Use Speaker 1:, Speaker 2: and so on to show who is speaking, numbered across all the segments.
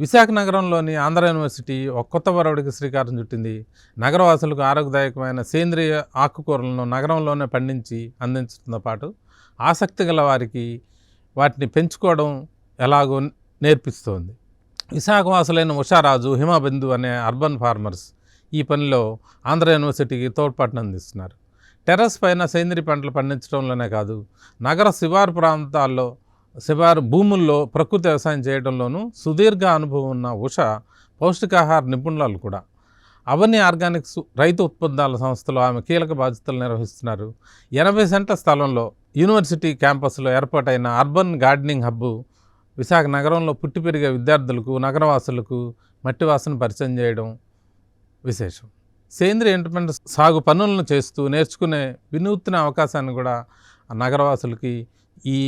Speaker 1: విశాఖ నగరంలోని ఆంధ్ర యూనివర్సిటీ ఒక కొత్త వరవడికి శ్రీకారం చుట్టింది. నగరవాసులకు ఆరోగ్యదాయకమైన సేంద్రియ ఆకుకూరలను నగరంలోనే పండించి అందించడంతో పాటు ఆసక్తి గల వారికి వాటిని పెంచుకోవడం ఎలాగో నేర్పిస్తోంది. విశాఖవాసులైన ఉషారాజు హిమబిందు అనే అర్బన్ ఫార్మర్స్ ఈ పనిలో ఆంధ్ర యూనివర్సిటీకి తోడ్పాటును అందిస్తున్నారు. టెర్రస్ పైన సేంద్రియ పంటలు పండించడంలోనే కాదు నగర శివారు ప్రాంతాల్లో శివారు భూముల్లో ప్రకృతి వ్యవసాయం చేయడంలోనూ సుదీర్ఘ అనుభవం ఉన్న ఉష పౌష్టికాహార నిపుణురాలు కూడా. అవని ఆర్గానిక్స్ రైతు ఉత్పన్నాల సంస్థలో ఆమె కీలక బాధ్యతలు నిర్వహిస్తున్నారు. ఎనభై సెంట్ల స్థలంలో యూనివర్సిటీ క్యాంపస్లో ఏర్పాటైన అర్బన్ గార్డెనింగ్ హబ్బు విశాఖ నగరంలో పుట్టి పెరిగే విద్యార్థులకు నగరవాసులకు మట్టి వాసన పరిచయం చేయడం విశేషం. సేంద్రియ ఇంటర్మెంట్ సాగు పనులను చేస్తూ నేర్చుకునే వినూత్న అవకాశాన్ని కూడా నగరవాసులకి ఈ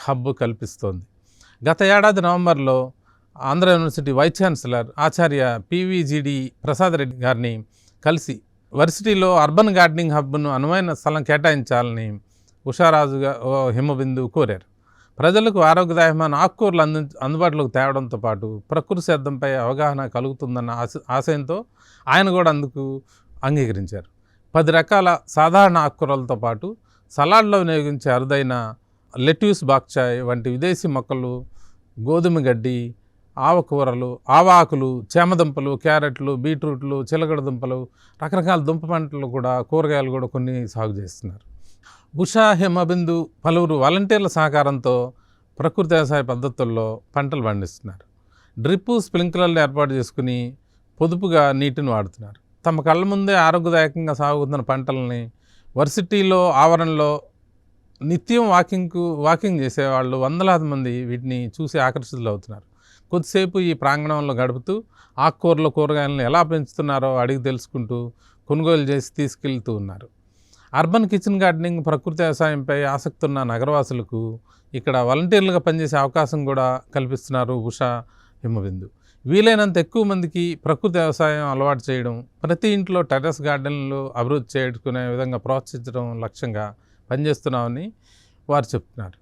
Speaker 1: హబ్ కల్పిస్తోంది. గత ఏడాది నవంబర్లో Andhra university vice chancellor Acharya PVGD Prasad Reddy గారిని కలిసి వర్సిటీలో అర్బన్ గార్డెనింగ్ హబ్ను అనువైన స్థలం కేటాయించాలని ఉషారాజుగా ఓ హిమబిందు కోరారు. ప్రజలకు ఆరోగ్యదాయమైన ఆకుకూరలు అంది అందుబాటులోకి తేవడంతో పాటు ప్రకృతి సిద్ధంపై అవగాహన కలుగుతుందన్న ఆశ ఆశయంతో ఆయన కూడా అందుకు అంగీకరించారు. పది రకాల సాధారణ ఆకుకూరలతో పాటు సలాడ్లో వినియోగించే అరుదైన లెట్యూస్ బాక్చాయ్ వంటి విదేశీ మొక్కలు గోధుమ గడ్డి ఆవకూరలు ఆవాకులు చేమదుంపలు క్యారెట్లు బీట్రూట్లు చిలకడ దుంపలు రకరకాల దుంప పంటలు కూడా కూరగాయలు కూడా కొన్ని సాగు చేస్తున్నారు. ఉషా హిమబిందు పలువురు వాలంటీర్ల సహకారంతో ప్రకృతి వ్యవసాయ పద్ధతుల్లో పంటలు పండిస్తున్నారు. డ్రిప్పు స్ప్రింక్లర్లు ఏర్పాటు చేసుకుని పొదుపుగా నీటిని వాడుతున్నారు. తమ కళ్ళ ముందే ఆరోగ్యదాయకంగా సాగుతున్న పంటలని వర్సిటీలో ఆవరణలో నిత్యం వాకింగ్కు వాకింగ్ చేసేవాళ్ళు వందలాది మంది వీటిని చూసి ఆకర్షితులు అవుతున్నారు కొద్దిసేపు ఈ ప్రాంగణంలో గడుపుతూ ఆకుకూరలు కూరగాయలను ఎలా పెంచుతున్నారో అడిగి తెలుసుకుంటూ కొనుగోలు చేసి తీసుకెళ్తూ ఉన్నారు. అర్బన్ కిచెన్ గార్డెనింగ్ ప్రకృతి వ్యవసాయంపై ఆసక్తి ఉన్న నగరవాసులకు ఇక్కడ వాలంటీర్లుగా పనిచేసే అవకాశం కూడా కల్పిస్తున్నారు ఉషా హిమబిందు. వీలైనంత ఎక్కువ మందికి ప్రకృతి వ్యవసాయం అలవాటు చేయడం ప్రతి ఇంట్లో టెర్రస్ గార్డెన్లు అభివృద్ధి చేసుకునే విధంగా ప్రోత్సహించడం లక్ష్యంగా పనిచేస్తున్నామని వారు చెప్తున్నారు.